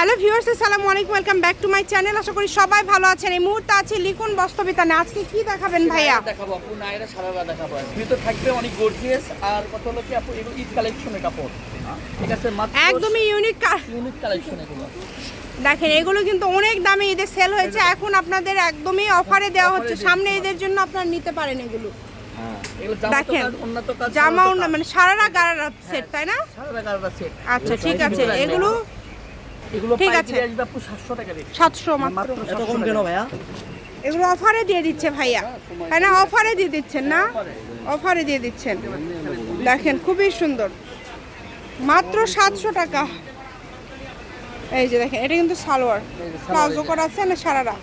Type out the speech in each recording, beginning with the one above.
Hello viewers আসসালামু আলাইকুম welcome back to my channel. আশা করি সবাই ভালো আছেন। এই মুহূর্তে আছে লিখুন বস্তবিতানে আজকে কি দেখাবেন ভাইয়া? দেখাবো? আপু নায়রা সারারা দেখাবো। ভিতর থাকবে অনেক গর্জিয়াস আর কত হলো কি আপু এগুলো ঈদ কালেকশনের কাপড়। ঠিক আছে মাত্র একদমই ইউনিক ইউনিক কালেকশন এগুলো। দেখেন এগুলো কিন্তু অনেক দামে ঈদের সেল হয়েছে। এখন আপনাদের একদমই অফারে দেওয়া হচ্ছে। সামনে ঈদের জন্য আপনারা নিতে পারেন এগুলো। হ্যাঁ জামা দেখেন কাজ জামা মানে সারারা গারারা সেট তাই না? সারারা গারবা সেট আচ্ছা ঠিক আছে। এগুলো এগুলো ঠিক ঠিক আছে। আছে আসবে আপু 700 টাকা রেট। সাতশো মাত্র। মাত্র এত কম কেন ভাইয়া? এগুলো অফারে দিয়ে দিচ্ছে ভাইয়া। হ্যাঁ না? অফারে দিয়ে দিচ্ছেন না? অফারে। দিয়ে দিচ্ছেন। দেখেন খুবই সুন্দর। মাত্র সাতশো টাকা। এই যে দেখেন এটা কিন্তু সালোয়ার। প্লাজো করা আছে না সারারা?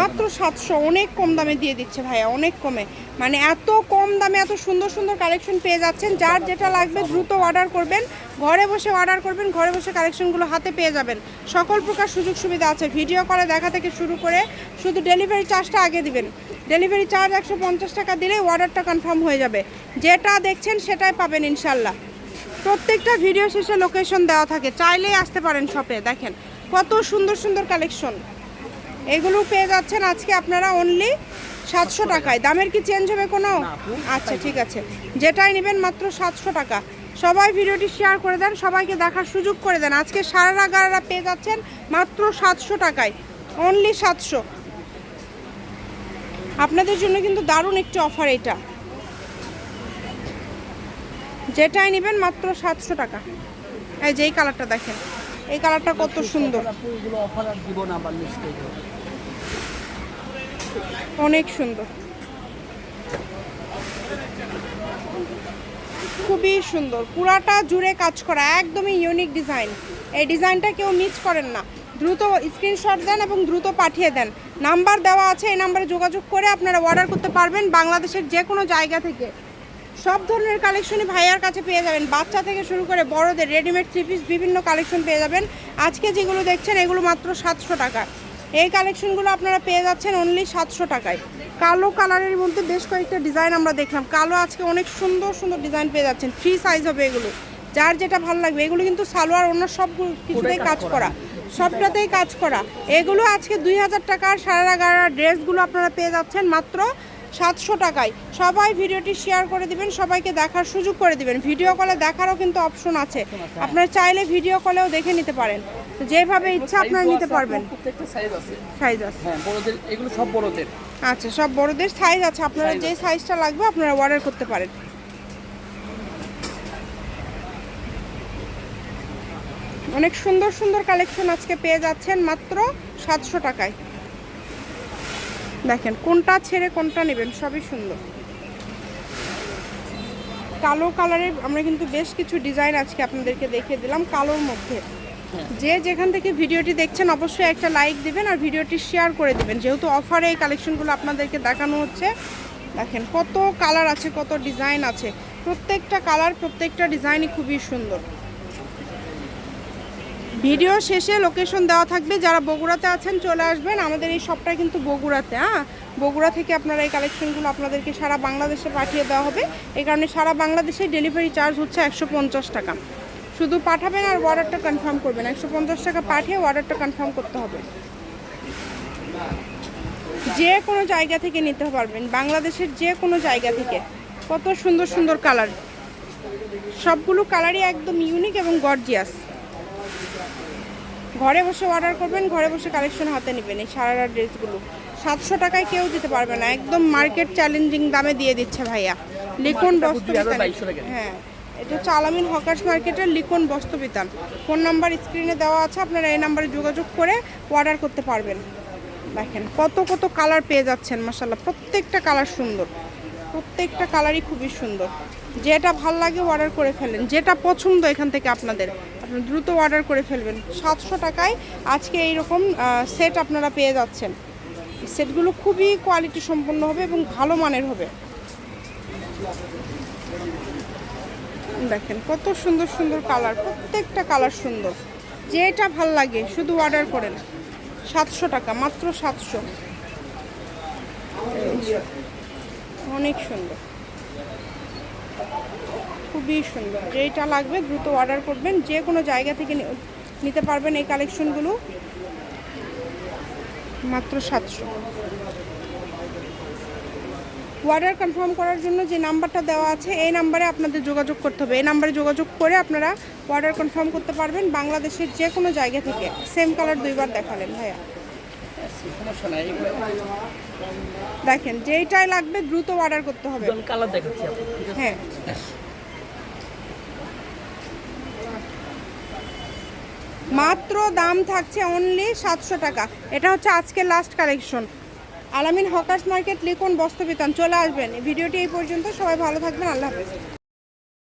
মাত্র সাতশো অনেক কম দামে দিয়ে দিচ্ছে ভাইয়া অনেক কমে। মানে এত কম দামে এত সুন্দর সুন্দর কালেকশন পেয়ে যাচ্ছেন যার যেটা লাগবে দ্রুত অর্ডার করবেন ঘরে বসে অর্ডার করবেন ঘরে বসে কালেকশনগুলো হাতে পেয়ে যাবেন। সকল প্রকার সুযোগ সুবিধা আছে। ভিডিও কলে দেখা থেকে শুরু করে শুধু ডেলিভারি চার্জটা আগে দিবেন। ডেলিভারি চার্জ একশো পঞ্চাশ টাকা দিলে অর্ডারটা কনফার্ম হয়ে যাবে। যেটা দেখছেন সেটাই পাবেন ইনশাল্লাহ। প্রত্যেকটা ভিডিও শেষে লোকেশন দেওয়া থাকে। চাইলেই আসতে পারেন শপে দেখেন। কত সুন্দর সুন্দর কালেকশন। এগুলো পেয়ে যাচ্ছেন আজকে আপনারা অনলি সাতশো টাকায়। দামের কি চেঞ্জ হবে কোনো? আচ্ছা ঠিক আছে। যেটাই নেবেন মাত্র সাতশো টাকা। সবাই ভিডিওটি শেয়ার করে দেন সবাইকে দেখার সুযোগ করে দেন। আজকে সারা গারারা পেয়ে যাচ্ছেন মাত্র সাতশো টাকায়। অনলি সাতশো। আপনাদের জন্য কিন্তু দারুণ একটি অফার এটা। যেটাই নেবেন মাত্র সাতশো টাকা। এই যে এই কালারটা দেখেন। এই কালারটা কত সুন্দর। অনেক সুন্দর। খুবই সুন্দর। পুরাটা জুড়ে কাজ করা, একদমই ইউনিক ডিজাইন এই ডিজাইনটা কেউ মিস করেন না। দ্রুত স্ক্রিনশট দেন এবং দ্রুত পাঠিয়ে দেন। নাম্বার দেওয়া আছে, এই নাম্বারে যোগাযোগ করে আপনারা অর্ডার করতে পারবেন বাংলাদেশের যে কোনো জায়গা থেকে। সব ধরনের কালেকশনই ভাইয়ার কাছে পেয়ে যাবেন। বাচ্চা থেকে শুরু করে বড়দের রেডিমেড থ্রি পিস বিভিন্ন কালেকশন পেয়ে যাবেন। আজকে যেগুলো দেখছেন এগুলো মাত্র সাতশো টাকা। এই কালেকশনগুলো আপনারা পেয়ে যাচ্ছেন অনলি সাতশো টাকায়। কালো কালারের মধ্যে বেশ কয়েকটা ডিজাইন আমরা দেখলাম। কালো আজকে অনেক সুন্দর সুন্দর ডিজাইন পেয়ে যাচ্ছেন। ফ্রি সাইজ হবে এগুলো। যার যেটা ভালো লাগবে এগুলো কিন্তু সালোয়ার অন্য সব কিছুতেই কাজ করা। সবটাতেই কাজ করা। এগুলো আজকে দুই হাজার টাকার সারা গাড়া ড্রেসগুলো আপনারা পেয়ে যাচ্ছেন মাত্র সাতশো টাকায়। সবাই ভিডিওটি শেয়ার করে দিবেন সবাইকে দেখার সুযোগ করে দিবেন। ভিডিও কলে দেখারও কিন্তু অপশন আছে। আপনারা চাইলে ভিডিও কলেও দেখে নিতে পারেন। যেভাবে ইচ্ছা আপনারা নিতে পারবেন। সাইজ আছে। হ্যাঁ এগুলো সব বড়দের। আচ্ছা সব বড়দের সাইজ আছে। আপনারা যে সাইজটা লাগবে আপনারা অর্ডার করতে পারেন। অনেক সুন্দর সুন্দর কালেকশন আজকে পেয়ে যাচ্ছেন মাত্র সাতশো টাকায়। দেখেন কোনটা ছেড়ে কোনটা নেবেন সবই সুন্দর। কালো কালারের আমরা কিন্তু বেশ কিছু ডিজাইন আজকে আপনাদেরকে দেখিয়ে দিলাম কালোর মধ্যে। যে যেখান থেকে ভিডিওটি দেখছেন অবশ্যই একটা লাইক দিবেন আর ভিডিওটি শেয়ার করে দিবেন। যেহেতু অফারে এই কালেকশনগুলো আপনাদেরকে দেখানো হচ্ছে দেখেন কত কালার আছে কত ডিজাইন আছে। প্রত্যেকটা কালার প্রত্যেকটা ডিজাইনই খুবই সুন্দর। ভিডিও শেষে লোকেশন দেওয়া থাকবে। যারা বগুড়াতে আছেন, চলে আসবেন। আমাদের এই শপটা কিন্তু বগুড়াতে হ্যাঁ বগুড়া থেকে আপনারা এই কালেকশনগুলো আপনাদেরকে সারা বাংলাদেশে পাঠিয়ে দেওয়া হবে। এই কারণে সারা বাংলাদেশে ডেলিভারি চার্জ হচ্ছে একশো পঞ্চাশ টাকা। শুধু পাঠাবেন আর অর্ডারটা কনফার্ম করবেন। একশো পঞ্চাশ টাকা পাঠিয়ে অর্ডারটা কনফার্ম করতে হবে। যে কোনো জায়গা থেকে নিতে পারবেন। বাংলাদেশের যে কোনো জায়গা থেকে। কত সুন্দর সুন্দর কালার সবগুলো কালারই একদম ইউনিক এবং গর্জিয়াস ঘরে বসে অর্ডার করবেন ঘরে বসে কালেকশন হাতে নেবেন এই সারারা ড্রেসগুলো। সাতশো টাকায় কেউ দিতে পারবে না একদম মার্কেট চ্যালেঞ্জিং দামে দিয়ে দিচ্ছে ভাইয়া। লিখন বস্ত্র বুঝবি, আরও 2200 টাকা। হ্যাঁ এটা হচ্ছে আলামিন হকার্স মার্কেটের লিখন বস্ত্রবিতান ফোন নাম্বার স্ক্রিনে দেওয়া আছে আপনারা এই নাম্বারে যোগাযোগ করে অর্ডার করতে পারবেন। দেখেন কত কত কালার পেয়ে যাচ্ছেন মাসাল্লাহ প্রত্যেকটা কালার সুন্দর। প্রত্যেকটা কালারই খুবই সুন্দর। যেটা ভালো লাগে অর্ডার করে ফেলেন যেটা পছন্দ এখান থেকে আপনাদের। দ্রুত অর্ডার করে ফেলবেন। সাতশো টাকায় আজকে এইরকম সেট আপনারা পেয়ে যাচ্ছেন। সেটগুলো খুবই কোয়ালিটি সম্পন্ন হবে এবং ভালো মানের হবে। দেখেন কত সুন্দর সুন্দর কালার প্রত্যেকটা কালার সুন্দর। যেটা ভালো লাগে, শুধু অর্ডার করেন। সাতশো টাকা, মাত্র সাতশো। অনেক সুন্দর। খুবই সুন্দর। যেটা লাগবে দ্রুত অর্ডার করবেন। যে কোনো জায়গা থেকে নিতে পারবেন এই কালেকশনগুলো মাত্র সাতশো। অর্ডার কনফার্ম করার জন্য যে নাম্বারটা দেওয়া আছে, এই নাম্বারে আপনাদের যোগাযোগ করতে হবে। এই নাম্বারে যোগাযোগ করে আপনারা অর্ডার কনফার্ম করতে পারবেন। বাংলাদেশের যে কোনো জায়গা থেকে। সেম কালার দুইবার দেখালেন, ভাইয়া। সমস্যা নাই দেখেন যেইটাই লাগবে দ্রুত অর্ডার করতে হবে। কালার দেখাচ্ছি হ্যাঁ। মাত্র দাম থাকছে অনলি সাতশো টাকা। এটা হচ্ছে আজকের last collection Alamin Hawkers Market লিখুন বস্ত্রবিতান চলে আসবেন। ভিডিওটি এই পর্যন্ত। সবাই ভালো থাকবেন। আল্লাহ হাফেজ।